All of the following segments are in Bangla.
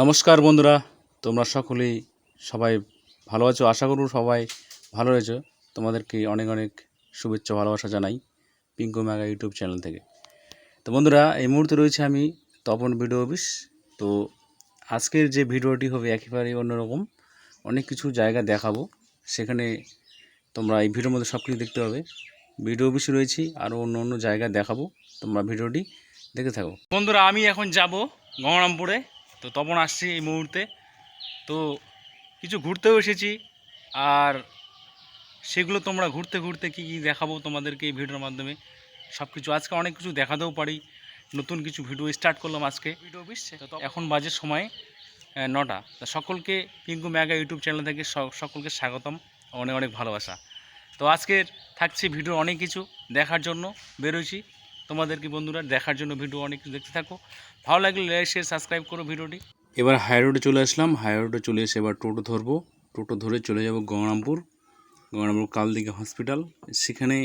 নমস্কার বন্ধুরা, তোমরা সকলেই সবাই ভালো আছো? আশা করব সবাই ভালো রয়েছো। তোমাদেরকে অনেক অনেক শুভেচ্ছা, ভালোবাসা জানাই পিঙ্কু ম্যাগা ইউটিউব চ্যানেল থেকে। তো বন্ধুরা, এই মুহূর্তে রয়েছে আমি তপন ভিডিও অফিস। তো আজকের যে ভিডিওটি হবে একেবারেই অন্যরকম। অনেক কিছু জায়গা দেখাবো। সেখানে তোমরা এই ভিডিওর মধ্যে সব কিছু দেখতে হবে ভিডিও অফিসে রয়েছি, আরও অন্য অন্য জায়গা দেখাবো। তোমরা ভিডিওটি দেখে থাকো। বন্ধুরা, আমি এখন যাব গঙ্গারামপুরে। তো তপন আসছি এই মুহূর্তে। তো কিছু ঘুরতেও এসেছি। আর সেগুলো তোমরা ঘুরতে ঘুরতে কী কী দেখাবো তোমাদেরকে এই ভিডিওর মাধ্যমে? সব কিছু আজকে অনেক কিছু দেখাতেও পারি। নতুন কিছু ভিডিও স্টার্ট করলাম আজকে। ভিডিও এখন বাজে সময় নটা। তা সকলকে পিঙ্কু ম্যাগা ইউটিউব চ্যানেল থেকে সকলকে স্বাগতম। অনেক অনেক ভালোবাসা। তো আজকের থাকছে ভিডিও অনেক কিছু দেখার জন্য বেরোইছি। তোমাদেরকে বন্ধুরা, দেখার জন্য ভিডিও অনেক কিছু দেখতে থাকো। ভালো লাগলে লাইক শেয়ার সাবস্ক্রাইব করো ভিডিওটি। এবার হাই রোডে চলে আসলাম। হাই রোডে চলে এসে এবার টোটো ধরবো। টোটো ধরে চলে যাব গঙ্গারামপুর। গঙ্গারামপুর কালদিঘা হসপিটাল সেখানে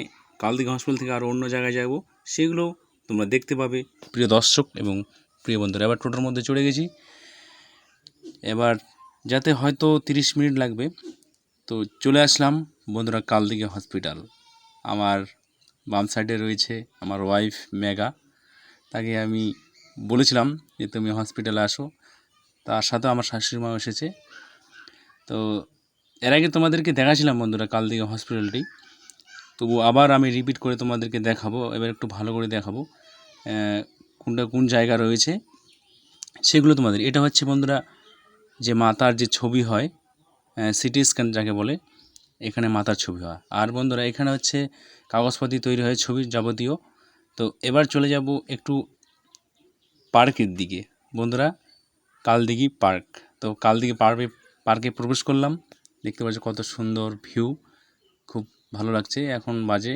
কালদিঘা হসপিটাল থেকে আরও অন্য জায়গায় যাব। সেগুলো তোমরা দেখতে পাবে। প্রিয় দর্শক এবং প্রিয় বন্ধুরা, এবার টোটোর মধ্যে চড়ে গেছি। এবার যাতে হয়তো তিরিশ মিনিট লাগবে, তো চলে আসলাম বন্ধুরা কালদিঘা হসপিটাল আমার বাম সাইডে রয়েছে আমার ওয়াইফ মেগা তাকে আমি বলেছিলাম যে, তুমি হসপিটালে আসো। তার সাথে আমার শাশুড়ি মা এসেছে। তো এর আগে তোমাদেরকে দেখাছিলাম বন্ধুরা কাল দিকে হসপিটালটি তবু আবার আমি রিপিট করে তোমাদেরকে দেখাবো, এবার একটু ভালো করে দেখাবো কোনটা কোন জায়গা রয়েছে সেগুলো তোমাদের। এটা হচ্ছে বন্ধুরা যে মাতার যে ছবি হয় সিটি স্ক্যান যাকে বলে এখানে মাথার ছবি হয়। আর বন্ধুরা, এখানে হচ্ছে কাগজপাতি তৈরি হয় ছবির যাবতীয়। তো এবার চলে যাব একটু পার্কের দিকে। বন্ধুরা, কালদিঘি পার্ক। তো কালদিঘি পার্কে পার্কে প্রবেশ করলাম। দেখতে পাচ্ছ কত সুন্দর ভিউ। খুব ভালো লাগছে। এখন বাজে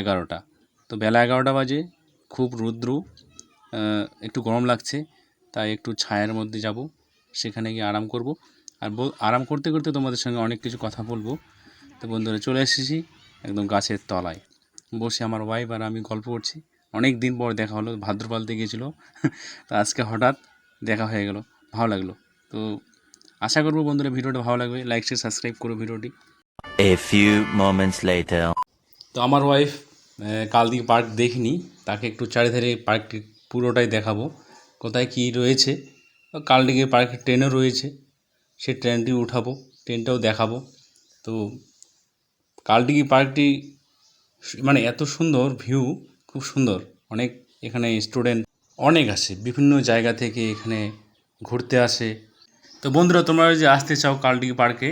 এগারোটা। তো বেলা এগারোটা বাজে। খুব রুদ্র। একটু গরম লাগছে। তাই একটু ছায়ার মধ্যে যাব। সেখানে গিয়ে আরাম করব। আর আরাম করতে করতে তোমাদের সঙ্গে অনেক কিছু কথা বলব। তো বন্ধুরা চলে এসেছি একদম গাছের তলায়। বসে আমার ওয়াইফ আর আমি গল্প করছি। অনেক দিন পর দেখা হলো ভাদ্রপালতে গিয়েছিল। তো আজকে হঠাৎ দেখা হয়ে গেল ভালো লাগল। তো আশা করব বন্ধুরা ভিডিওটা ভালো লাগবে। লাইক শেয়ার সাবস্ক্রাইব করো ভিডিওটি। A few moments later. তো আমার ওয়াইফ কালদিঘি পার্ক দেখিনি। তাকে একটু চারিধারে পার্কটি পুরোটাই দেখাবো। কোথায় কী রয়েছে? কালদিঘি পার্কের ট্রেনও রয়েছে। সেই ট্রেনটি উঠাবো, ট্রেনটাও দেখাবো। তো কালদিঘি পার্কটি মানে এত সুন্দর ভিউ, খুব সুন্দর। অনেক এখানে স্টুডেন্ট, অনেক আসে, বিভিন্ন জায়গা থেকে এখানে ঘুরতে আসে। তো বন্ধুরা, তোমরা যদি আসতে চাও কালদিঘি পার্কে,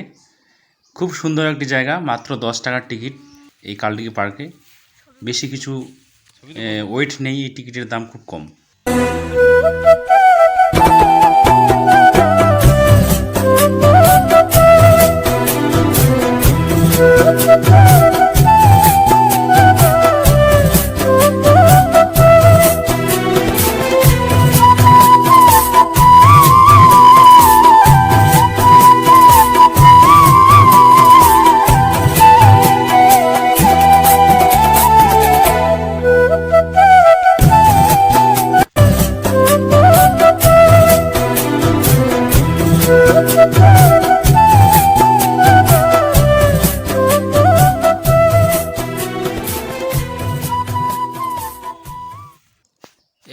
খুব সুন্দর একটি জায়গা, মাত্র দশ টাকার টিকিট এই কালদিঘি পার্কে। বেশি কিছু ওয়েট নেই, এই টিকিটের দাম খুব কম।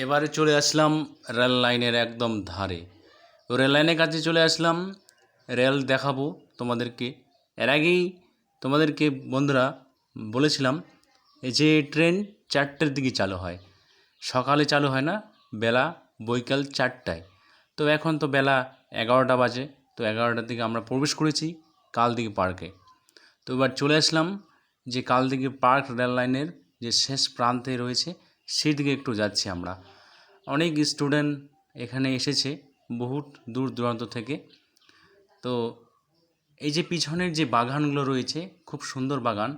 এবারে চলে আসলাম রেল লাইনের একদম ধারে। রেল লাইনের কাছে চলে আসলাম, রেল দেখাবো তোমাদেরকে। এর আগেই তোমাদেরকে বন্ধুরা বলেছিলাম যে ট্রেন চারটের দিকে চালু হয়। সকালে চালু হয় না, বেলা, বৈকাল চারটায়। তো এখন তো বেলা এগারোটা বাজে, তো এগারোটার দিকে আমরা প্রবেশ করেছি কালদিঘি পার্কে। তো এবার চলে আসলাম যে কালদিঘি পার্ক রেল লাইনের যে শেষ প্রান্তে রয়েছে, সেদিকে একটু যাচ্ছি আমরা। অনেক স্টুডেন্ট এখানে এসেছে বহুত দূর দূরান্ত থেকে। তো এই যে পিছনের যে বাগানগুলো রয়েছে, খুব সুন্দর বাগান।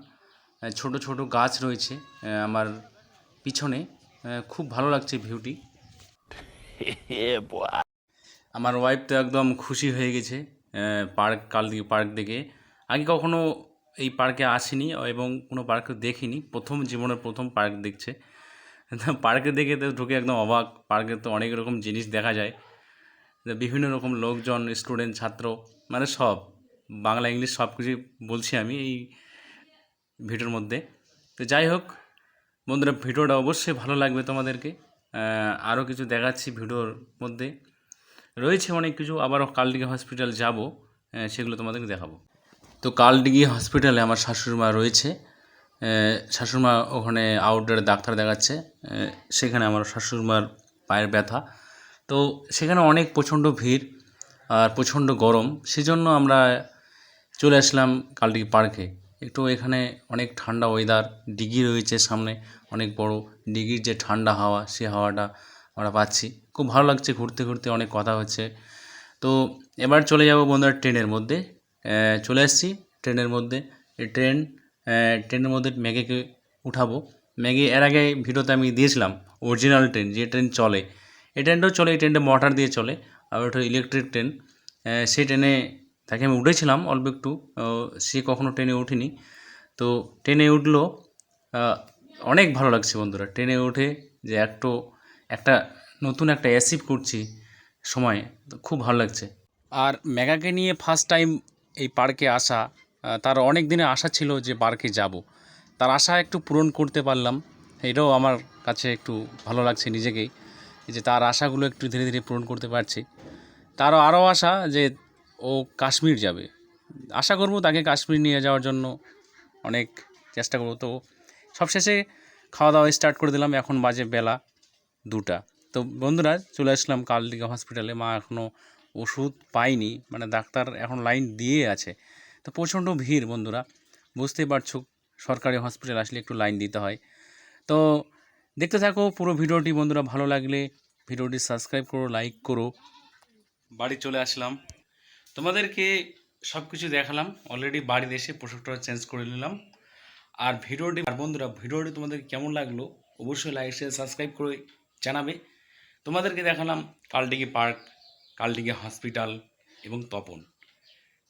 ছোট ছোট গাছ রয়েছে আমার পিছনে। খুব ভালো লাগছে ভিউটি আমার ওয়াইফ তো একদম খুশি হয়ে গেছে পার্ক কাল দিকে পার্ক দেখে। আগে কখনো এই পার্কে আসিনি এবং কোনো পার্কে দেখিনি। প্রথম, জীবনের প্রথম পার্ক দেখছে। পার্কে দেখে তো ঢুকে একদম অবাক। পার্কে তো অনেক রকম জিনিস দেখা যায়। বিভিন্ন রকম লোকজন স্টুডেন্ট ছাত্র মানে সব। বাংলা, ইংলিশ সব কিছুই বলছি আমি এই ভিডিওর মধ্যে। তো যাই হোক, বন্ধুরা, ভিডিওটা অবশ্যই ভালো লাগবে তোমাদেরকে। আরও কিছু দেখাচ্ছি ভিডিওর মধ্যে। রয়েছে অনেক কিছু, আবারও কালডিগি হসপিটাল যাব সেগুলো তোমাদেরকে দেখাবো। তো কালডিগি হসপিটালে আমার শাশুড়ি মা রয়েছে। শাশুড়িমা ওখানে আউটডোরে ডাক্তার দেখাচ্ছে। সেখানে আমার শাশুড়িমার পায়ের ব্যথা। তো সেখানে অনেক প্রচণ্ড ভিড় আর প্রচণ্ড গরম। সেজন্য আমরা চলে আসলাম কালডিগি পার্কে। একটু এখানে অনেক ঠান্ডা ওয়েদার ডিগি রয়েছে সামনে, অনেক বড়। ডিগির যে ঠান্ডা হাওয়া, সে হাওয়াটা আমরা পাচ্ছি। খুব ভালো লাগছে, ঘুরতে ঘুরতে অনেক কথা হচ্ছে। তো এবার চলে যাব বন্ধুরা ট্রেনের মধ্যে। চলে এসেছি ট্রেনের মধ্যে। এই ট্রেন ট্রেনের মধ্যে ম্যাগিকে উঠাবো। ম্যাগি এর আগে ভিডিওতে আমি দিয়েছিলাম অরিজিনাল ট্রেন যে ট্রেন চলে। এই ট্রেনটাও চলে, এই ট্রেনটা মোটর দিয়ে চলে আর ওটা ইলেকট্রিক ট্রেন সেই ট্রেনে তাকে আমি উঠেছিলাম অল্প একটু সে কখনো ট্রেনে উঠিনি তো ট্রেনে উঠল অনেক ভালো লাগছে বন্ধুরা। ট্রেনে উঠে যে একটু, একটা নতুন একটা অ্যাসিভ করছি সময় খুব ভালো লাগছে। আর মেগাকে নিয়ে ফার্স্ট টাইম এই পার্কে আসা তার অনেক দিনে আশা ছিল যে পার্কে যাব। তার আশা একটু পূরণ করতে পারলাম। এটাও আমার কাছে একটু ভালো লাগছে নিজেকেই যে তার আশাগুলো একটু ধীরে ধীরে পূরণ করতে পারছি। তারও আরও আশা যে ও কাশ্মীর যাবে। আশা করব তাকে কাশ্মীর নিয়ে যাওয়ার জন্য অনেক চেষ্টা করব। তো সবশেষে খাওয়া দাওয়া স্টার্ট করে দিলাম। এখন বাজে বেলা দুটা। তো বন্ধুরা, চলে আসলাম কালদিঘা হসপিটালে মা এখনও ওষুধ পাইনি মানে ডাক্তার এখন লাইন দিয়ে আছে। তো প্রচণ্ড ভিড় বন্ধুরা, বুঝতেই পারছ, সরকারি হসপিটাল আসলে একটু লাইন দিতে হয়। তো দেখতে থাকো, পুরো ভিডিওটি বন্ধুরা ভালো লাগলে ভিডিওটি সাবস্ক্রাইব করো লাইক করো। বাড়ি চলে আসলাম। তোমাদেরকে সব কিছু দেখালাম অলরেডি বাড়িতে এসে পোশাকটা চেঞ্জ করে নিলাম। আর ভিডিওটি, আর বন্ধুরা, ভিডিওটি তোমাদের কেমন লাগল, অবশ্যই লাইক শেয়ার সাবস্ক্রাইব করে জানাবে। তোমাদেরকে দেখালাম কালডিগি পার্ক কালডিগি হসপিটাল এবং তপন।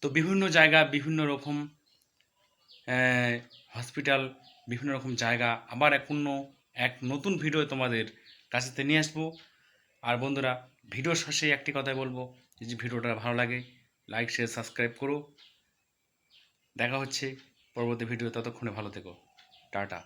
তো বিভিন্ন জায়গা, বিভিন্ন রকম হসপিটাল বিভিন্ন রকম জায়গা। আবার অন্য এক নতুন ভিডিও তোমাদের কাছেতে নিয়ে আসব। আর বন্ধুরা ভিডিও শেষে একটি কথাই বলব, যদি ভিডিওটা ভালো লাগে লাইক শেয়ার সাবস্ক্রাইব করো। দেখা হচ্ছে পরবর্তী ভিডিও ততক্ষণে ভালো থেকো। টাটা।